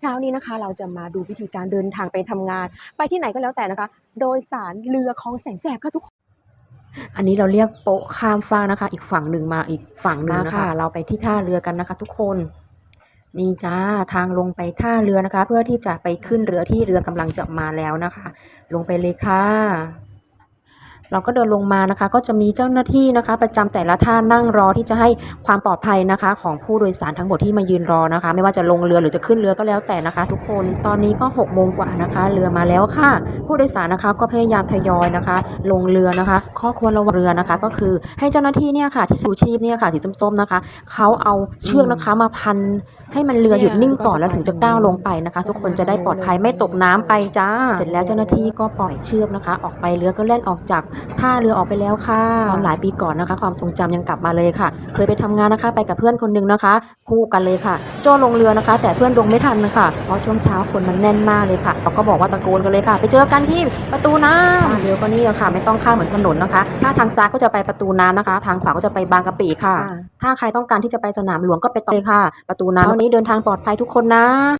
เช้านี้นะคะ เราจะมาดูวิธีการเดินทางไปทำงาน ไปที่ไหนก็แล้วแต่นะคะ โดยสารเรือคลองแสนแสบค่ะทุกคนอันนี้เราเรียกโป๊ะข้ามฟากนะคะ อีกฝั่งหนึ่งมาอีกฝั่งหนึ่งนะคะเราไปที่ท่าเรือกันนะคะ ทุกคนนี่จ้าทางลงไปท่าเรือนะคะ เพื่อที่จะไปขึ้นเรือที่เรือกำลังจะมาแล้วนะคะ ลงไปเลยค่ะ เราก็เดินลงมานะคะ ก็จะมีเจ้าหน้าที่นะคะ ประจำแต่ละท่านั่งรอที่จะให้ความปลอดภัยนะคะ ของผู้โดยสารทั้งหมดที่มายืนรอนะคะ ไม่ว่าจะลงเรือหรือจะขึ้นเรือก็แล้วแต่นะคะ ทุกคนตอนนี้ก็6กโมงกว่านะคะ เรือมาแล้วค่ะ ผู้โดยสารนะคะ ก็พยายามทยอยนะคะ ลงเรือนะคะ ข้อควรระวังเรือนะคะ ก็คือให้เจ้าหน้าที่เนี่ยค่ะ ที่ชูชีพเนี่ยค่ะสีส้มๆนะคะเขาเอาเชือกนะคะมาพันให้มันเรือหยุดนิ่งก่อนแล้วถึงจะก้าวลงไปนะคะ ทุกคนจะได้ปลอดภัยไม่ตกน้ำไปจ้า เสร็จแล้วเจ้าหน้าที่ก็ปล่อยเชือกนะคะ ออกไปเรือก็เล่นออกจากท่าเรือออกไปแล้วค่ะตอนหลายปีก่อนนะคะ ความทรงจำยังกลับมาเลยค่ะ เคยไปทำงานนะคะ ไปกับเพื่อนคนหนึงนะคะ คู่กันเลยค่ะ โจ้ลงเรือนะคะ แต่เพื่อนลงไม่ทันนะคะเพราะช่วงเช้าคนมันแน่นมากเลยค่ะเราก็บอกว่าตะโกนกันเลยค่ะ ไปเจอกันที่ประตูน้ำเรือก็นี่อะค่ะ ไม่ต้องข้ามเหมือนถนนนะคะ ถ้าทางซ้ายก็จะไปประตูน้ำนะคะ ทางขวาก็จะไปบางกะปิค่ะ ถ้าใครต้องการที่จะไปสนามหลวงก็ไปต่อเลยค่ะ ประตูน้ำวันนี้เดินทางปลอดภัยทุกคนนะ